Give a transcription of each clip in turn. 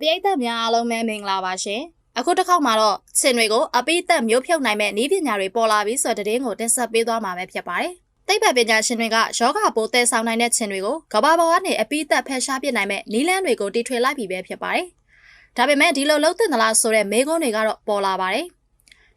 ပရိသတ်များအားလုံးပဲမင်္ဂလာပါရှင်အခုတစ်ခေါက်မှာတော့ခြင်တွေကိုအပိသက်မျိုးဖြုတ်နိုင်မဲ့နည်းပညာတွေပေါ်လာပြီဆိုတဲ့သတင်းကိုတင်ဆက်ပေးသွားမှာပဲဖြစ်ပါတယ်သိပ္ပံပညာရှင်တွေကယောဂပိုးသဲဆောင်နိုင်တဲ့ခြင်တွေကိုကမ္ဘာပေါ်ကနေအပိသက်ဖယ်ရှားပစ်နိုင်မဲ့နည်းလမ်းတွေကိုတီထွင်လိုက်ပြီပဲဖြစ်ပါတယ်ဒါပေမဲ့ဒီလိုလုံးတင်သလားဆိုတဲ့မေးခွန်းတွေကတော့ပေါ်လာပါတယ်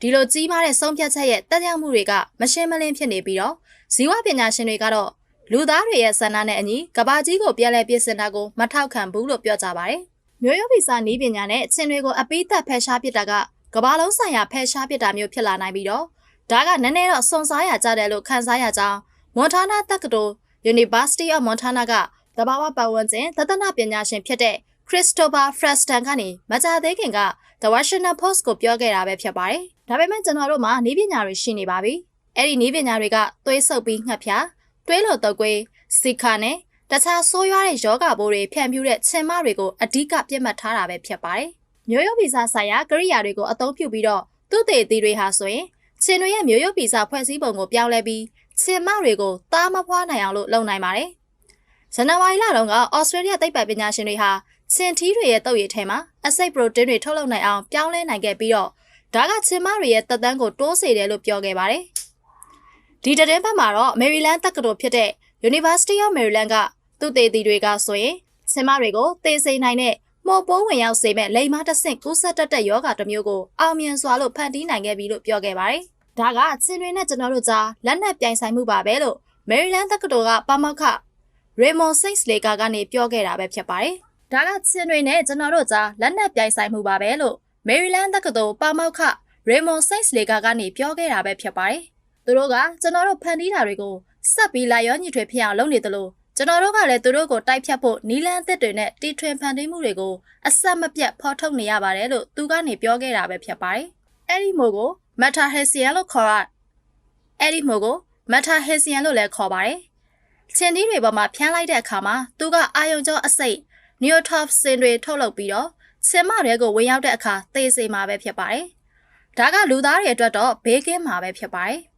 ဒီလိုကြီးမားတဲ့ဆုံးဖြတ်ချက်ရဲ့တက်ရောက်မှုတွေကမရှင်းမလင်းဖြစ်နေပြီးတော့ဇီဝပညာရှင်တွေကတော့လူသားတွေရဲ့ဆန္ဒနဲ့အညီကဘာကြီးကိုပြန်လည်ပြင်ဆင်တာကိုမထောက်ခံဘူးလို့ပြောကြပါတယ်။ မျိုးရိုးဗီဇနီးပညာနဲ့အချင်းတွေကိုအပိသက်ဖယ်ရှားပစ်တာကကဘာလုံးဆိုင်ရာဖယ်ရှားပစ်တာမျိုးဖြစ်လာနိုင်ပြီးတော့ဒါကနည်းနည်းတော့စွန်စားရကြတယ်လို့ခန်းစားရကြောင်းမွန်ထာနာတက္ကသိုလ် University of Montana ကတဘာဝပတ်ဝန်းကျင်သဒ္ဒနာပညာရှင်ဖြစ်တဲ့ Christopher Freston ကနေမကြသေးခင်က The Washington Post ကိုပြောခဲ့တာပဲဖြစ်ပါတယ်။ဒါပေမဲ့ကျွန်တော်တို့မှာနီးပညာတွေရှိနေပါပြီ။အဲ့ဒီနီးပညာတွေကသွေးဆုပ်ပြီးငှက်ဖြာတွေးလို့တော့ကွေးစီခါနဲ့ တခြားဆိုးရွားတဲ့ယောဂဘိုးတွေဖြန့်ဖြူးတဲ့ခြင်မတွေကိုအဓိကပြစ်မှတ်ထားတာပဲဖြစ်ပါတယ်။မျိုးရိုးဗီဇဆိုင်ရာကရိယာတွေကိုအသုံးပြုပြီးတော့သူ့သေးသေးတွေဟာဆိုရင်ခြင်တွေရဲ့မျိုးရိုးဗီဇဖွဲ့စည်းပုံကိုပြောင်းလဲပြီးခြင်မတွေကိုသားမဖွားနိုင်အောင်လို့လုပ်နိုင်ပါတယ်။ဇန်နဝါရီလတုန်းကဩစတြေးလျသိပ္ပံပညာရှင်တွေဟာခြင်ထီးတွေရဲ့တုပ်ရည်ထဲမှာအဆိပ်ပရိုတင်းတွေထုတ်လုပ်နိုင်အောင်ပြောင်းလဲနိုင်ခဲ့ပြီးတော့ဒါကခြင်မတွေရဲ့သက်တမ်းကိုတိုးစေတယ်လို့ပြောခဲ့ပါတယ်။ဒီတဲ့ဘက်မှာတော့မယ်ရီလန်းတက္ကသိုလ်ဖြစ်တဲ့ University of Maryland က သူတေသီတွေကဆိုရင်ဆင်မတွေကိုသေစေနိုင်တဲ့မော်ပိုးဝင်ရောက်စေမဲ့လိမ်မတဆင့်ကူးစက်တတ်တဲ့ယောဂတစ်မျိုးကိုအောင်မြင်စွာလို့ဖန်တီးနိုင်ခဲ့ပြီလို့ပြောခဲ့ပါတယ်။ဒါကဆင်တွေနဲ့ကျွန်တော်တို့ကြားလက်နက်ပြိုင်ဆိုင်မှုပါပဲလို့ Maryland တက္ကသိုလ်ကပါမောက္ခ Raymond Saints Laker ကနေပြောခဲ့တာပဲဖြစ်ပါတယ်။ဒါကဆင်တွေနဲ့ကျွန်တော်တို့ကြားလက်နက်ပြိုင်ဆိုင်မှုပါပဲလို့ Maryland တက္ကသိုလ်ပါမောက္ခ Raymond Saints Laker ကနေပြောခဲ့တာပဲဖြစ်ပါတယ်။သူတို့ကကျွန်တော်တို့ဖန်တီးတာတွေကိုဆက်ပြီးလာရောညှိထွေဖြစ်အောင်လုပ်နေသလို ကျွန်တော်တို့ကလည်းသူတို့ကိုတိုက်ဖြတ်ဖို့နီလန်းအသစ်တွေနဲ့တီထွင်ဖန်တီးမှုတွေကိုအဆက်မပြတ်ဖော်ထုတ်နေရပါတယ်လို့သူကနေပြောခဲ့တာပဲဖြစ်ပါတယ်။အဲ့ဒီမို့ကိုမက်တာဟက်ဆီယန်လို့ခေါ်ရအဲ့ဒီမို့ကိုမက်တာဟက်ဆီယန်လို့လည်းခေါ်ပါတယ်။ချင်းဒီတွေပေါ်မှာဖျန်းလိုက်တဲ့အခါမှာသူကအာယုံကြောအစိတ်နီယိုထော့ဖ်စင်တွေထုတ်လုပ်ပြီးတော့ချင်းမတွေကိုဝင်ရောက်တဲ့အခါသေစေမှာပဲဖြစ်ပါတယ်။ဒါကလူသားတွေအတွက်တော့ဘေးကင်းမှာပဲဖြစ်ပါတယ်။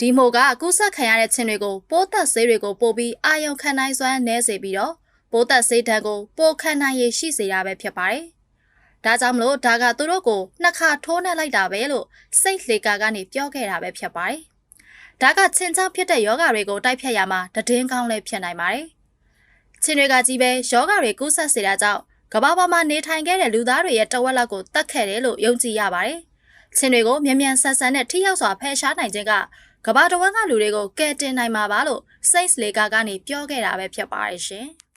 ဒီမိုကကူးစက်ခံရတဲ့ချင်းတွေကိုပိုးသက်ဆေးတွေကိုပို့ပြီးအာယုံခံနိုင်စွမ်းနည်းစေပြီးတော့ပိုးသက်ဆေးတန်းကိုပိုခံနိုင်ရရှိစေတာပဲဖြစ်ပါတယ်။ဒါကြောင့်မလို့ဒါကသူတို့ကိုနှစ်ခါထိုးနှက်လိုက်တာပဲလို့စိတ်လေကာကနေပြောခဲ့တာပဲဖြစ်ပါတယ်။ဒါကချင်းချောင်းဖြစ်တဲ့ယောဂတွေကိုတိုက်ဖြတ်ရမှာတည်င်းကောင်းလည်းဖြစ်နိုင်ပါတယ်။ချင်းတွေကကြီးပဲယောဂတွေကူးစက်စေတာကြောင့်ကဘာပေါ်မှာနေထိုင်ခဲ့တဲ့လူသားတွေရဲ့တဝက်လောက်ကိုတတ်ခဲ့တယ်လို့ယုံကြည်ရပါတယ်။ ချင်းတွေကိုမြန်မြန်ဆန်ဆန်နဲ့ထိရောက်စွာဖယ်ရှားနိုင်ခြင်းကကဘာတဝန်းကလူတွေကိုကယ်တင်နိုင်မှာပါလို့ Saints Lager ကနေပြောခဲ့တာပဲဖြစ်ပါတယ်ရှင်။